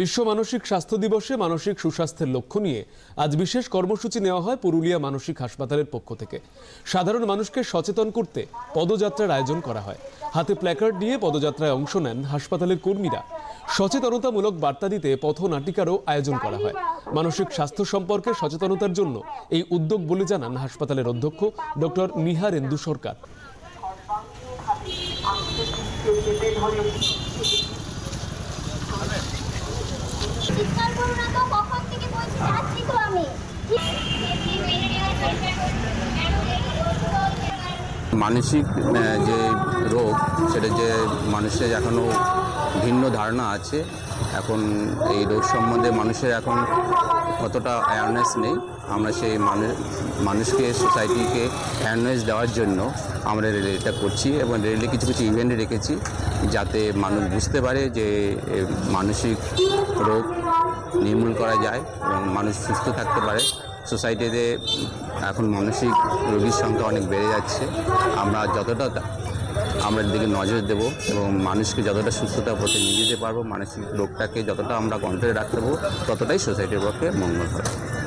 বিশ্ব মানসিক স্বাস্থ্য দিবসে মানসিক সুস্বাস্থ্যের লক্ষ্য নিয়ে আজ বিশেষ কর্মসূচি নেওয়া হয় পুরুলিয়া মানসিক হাসপাতালের পক্ষ থেকে। সাধারণ মানুষকে সচেতন করতে পদযাত্রার আয়োজন করা হয়। হাতে প্ল্যাকার্ড নিয়ে পদযাত্রায় অংশ নেন হাসপাতালের কর্মীরা। সচেতনতামূলক বার্তা দিতে পথনাটিকারও আয়োজন করা হয়। মানসিক স্বাস্থ্য সম্পর্কে সচেতনতার জন্য এই উদ্যোগ বলে জানান হাসপাতালের অধ্যক্ষ ডক্টর নিহারেন্দু সরকার। মানসিক যে রোগ, সেটা যে মানুষের এখনও ভিন্ন ধারণা আছে, এখন এই রোগ সম্বন্ধে মানুষের এখন কতটা অ্যাওয়ারনেস নেই। আমরা সেই মানুষ, মানুষকে সোসাইটিকে অ্যাওয়ারনেস দেওয়ার জন্য আমরা রেলিটা করছি এবং রেলি কিছু কিছু ইভেন্ট রেখেছি যাতে মানুষ বুঝতে পারে যে মানসিক রোগ নির্মূল করা যায় এবং মানুষ সুস্থ থাকতে পারে। সোসাইটিতে এখন মানসিক রোগীর সংখ্যা অনেক বেড়ে যাচ্ছে। আমরা যতটা আমরা দিকে নজর দেব এবং মানুষকে যতটা সুস্থতা পথে নিয়ে যেতে পারব, মানসিক রোগটাকে যতটা আমরা কন্ট্রোলে রাখতে পারব, ততটাই সোসাইটির পক্ষে মঙ্গল হবে।